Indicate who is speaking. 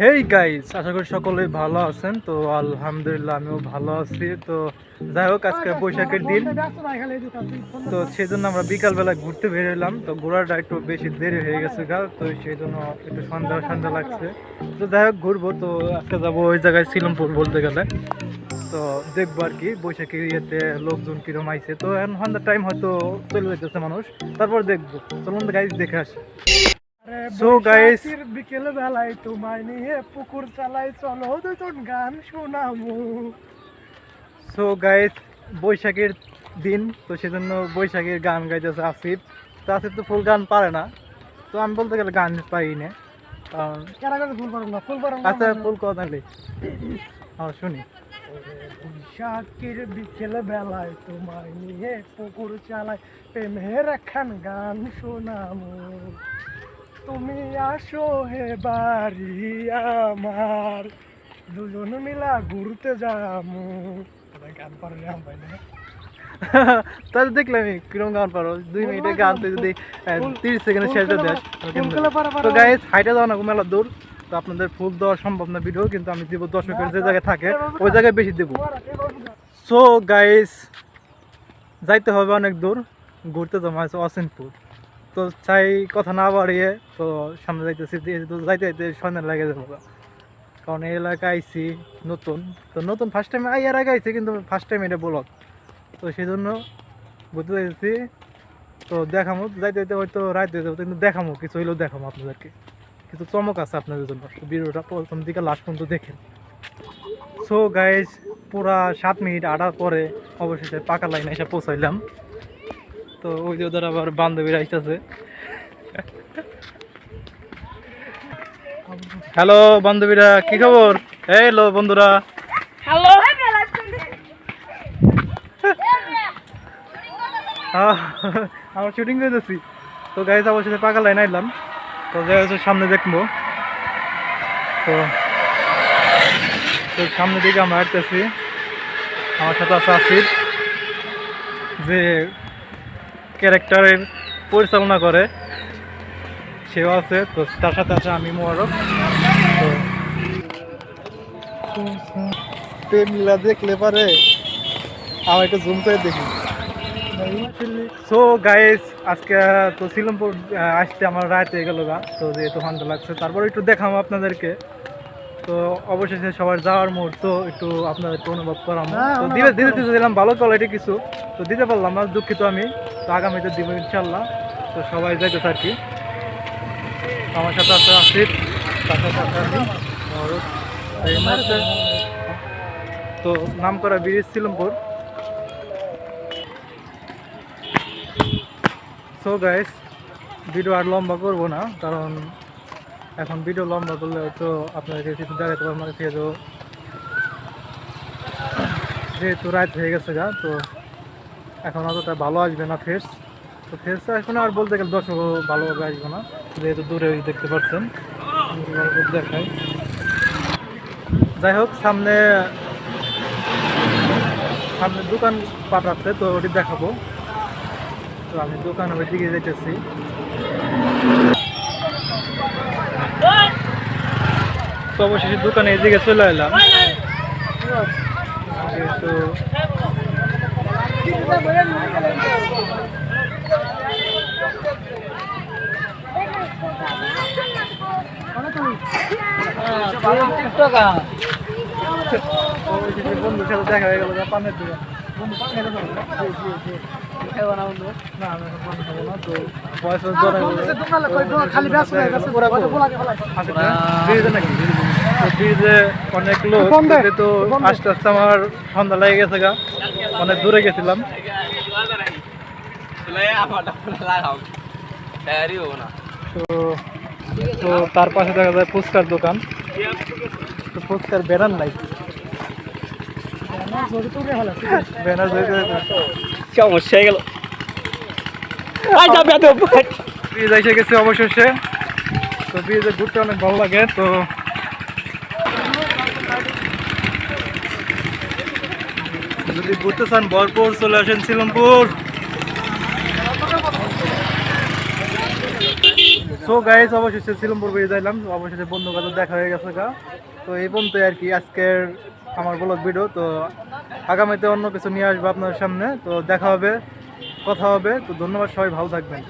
Speaker 1: Hey guys আশা করি সকলেই ভালো আছেন। তো আলহামদুলিল্লাহ, আমিও ভালো আছি। তো যাই হোক, আজকে বৈশাখের দিন। তো সেই জন্য আমরা বিকালবেলা ঘুরতে বেরোলাম তো ঘোরাটা একটু বেশি দেরি হয়ে গেছে গা, তো সেই জন্য একটু সন্ধ্যা সন্ধ্যা লাগছে। তো যাই হোক, ঘুরবো। তো আজকে যাব ওই জায়গায় শিলমপুর বলতে গেলে। তো দেখব আর কি বৈশাখের ইয়েতে লোকজন কিরম আইছে। তো এখন সন্ধ্যার টাইম হয়তো চলে যেতেছে মানুষ। তারপর দেখব। চলুন গাইজ দেখে আসি। So, guys.
Speaker 2: বিকেল বেলায় তোমায় নিয়ে পুকুর চালাই চলো দুজন গান শোনাবো।
Speaker 1: সো গাইস বৈশাখের দিন তো সেজন্য বৈশাখের গান গাইতেছে আসিফ। তো আসিফ তো ফুল গান পারে না তো আমি বলতে গেলে গান পারি না কারণ
Speaker 2: ফুল পারো না? ফুল পারো
Speaker 1: আচ্ছা ফুল কথা নেই শুনি।
Speaker 2: বৈশাখের বিকেল বেলায় তোমায় নিয়ে পুকুর চালাই প্রেমের একখান গান শোনাবো। তুমি আসো হে বাড়ি আমার। দুজন মিলা ঘুরতে যাব গান পারো ভাই না?
Speaker 1: তাহলে দেখলাম কিরম গান পারো। দুই মিনিটের গান তুই যদি তিরিশ সেকেন্ডে শেষ দেয় তো গাইস হাইটে যাওয়া না মেলা দূর। তো আপনাদের ফুল দেওয়া সম্ভব না ভিডিও কিন্তু আমি দিব দর্শকের যে জায়গায় থাকে ওই জায়গায় বেশি দেবো। সো গাইস যাইতে হবে অনেক দূর। ঘুরতে জমা আছে অসিনপুর তো চাই কথা না বাড়িয়ে, তো সামনে যাইতেছি তো যাইতে যাইতে সন্ধ্যা লাগে যাব। কারণ এই এলাকায় আইছি নতুন, তো নতুন ফার্স্ট টাইম আইয়ার আগে আইছি, কিন্তু ফার্স্ট টাইম এটা ব্লগ তো সেই জন্য বুঝতে যাইতেছি তো দেখামো, যাইতে যাইতে হয়তো রাত হয়ে যাব, কিন্তু দেখামো, কিছু হইলেও দেখামো আপনাদেরকে। কিছু চমক আছে আপনাদের জন্য ভিডিওটা প্রথম দিকে লাস্ট পর্যন্ত দেখেন। সো গাইজ পুরা সাত মিনিট আটার পরে অবশেষে পাকা লাইনে এসে পৌঁছাইলাম। তো ওই যে ওদের আবার বান্ধবীরা আসতেছে হ্যালো বান্ধবীরা কি খবর? হ্যালো বন্ধুরা।
Speaker 3: হ্যালো
Speaker 1: আহ, আমরা শুটিং করতেছি। তো গাড়ি গাইজ অবশেষে পাকা লাইন আইলাম। তো যাই সামনে দেখব। তো তো সামনের দিকে আমরা হাঁটতেছি। আমার সাথে আছে আসিফ। যে ক্যারেক্টারের পরিচালনা করে। সেও আছে তো তার সাথে আছে আমি মোবারক। তো প্রেমিলা দেখলে পারে আমার একটু জুম করে দেখি। সো গাইস আজকে তো শিলমপুর আসতে আমার রাত হয়ে গেল গা তো যেহেতু ঠান্ডা লাগছে তারপর একটু দেখাম আপনাদেরকে। তো অবশেষে সবার যাওয়ার মুহূর্ত একটু আপনাদেরকে অনুভব করাম
Speaker 2: হ্যাঁ,
Speaker 1: তো
Speaker 2: অনুভব
Speaker 1: দিতে দিতে দিলাম ভালো কোয়ালিটি কিছু তো দিতে পারলাম না দুঃখিত আমি। তো আগামীতে দিব ইনশাল্লাহ তো সবাই যাইতেছে আর কি। আমার সাথে আছে আসিফ তার সাথে আছে আমি তো নাম করা ব্রিজ শিলমপুর সো গাইস ভিডিও আর লম্বা করব না কারণ এখন ভিডিও লম্বা করলে হয়তো আপনাদেরকে কিছু দেখাতে পারব না যেহেতু যেহেতু রাত হয়ে গেছে যা তো এখন অতটা ভালো আসবে না ফেস তো ফেস এখন আর বলতে গেলে দর্শক ভালোভাবে আসবে না, যেহেতু দূরে দেখতে পাচ্ছেন। দেখাই। যাই হোক, সামনে সামনে দোকান পাট আছে, তো ওটি দেখাবো। তো আমি দোকান ওই দিকে যেতেছি অবশেষে দোকানে এদিকে চলে এলাম। বন্ধুর সাথে দেখা হয়ে গেল পানের দোকান বন্ধু পান না? বন্ধু না আমি এখন খাব না তো বয়স
Speaker 2: খালি ব্যস্ত হয়ে গেছে
Speaker 1: ব্রিজে অনেক লোক তো আস্তে আস্তে আমার সন্ধ্যা লেগে গেছে গা। অনেক দূরে গেছিলাম। তো তো তার পাশে দেখা যায় ফুচকার দোকান। তো ফুচকার ব্যানার নাই। ব্যানার
Speaker 3: সমস্যা হয়ে গেল।
Speaker 1: ব্রিজ এসে গেছে অবশেষে। তো ব্রিজে ঘুরতে অনেক ভালো লাগে তো যদি বুঝতে চান, বরপুর চলে আসেন শিলমপুর সো গাইজ অবশেষে শিলমপুর বেরিয়ে যাইলাম। অবশেষে বন্ধু কাজ দেখা হয়ে গেছে গা। তো এই পর্যন্ত আর কি আজকের আমার ব্লগ ভিডিও তো আগামীতে অন্য কিছু নিয়ে আসব আপনার সামনে। তো দেখা হবে, কথা হবে। তো ধন্যবাদ সবাই, ভালো থাকবেন।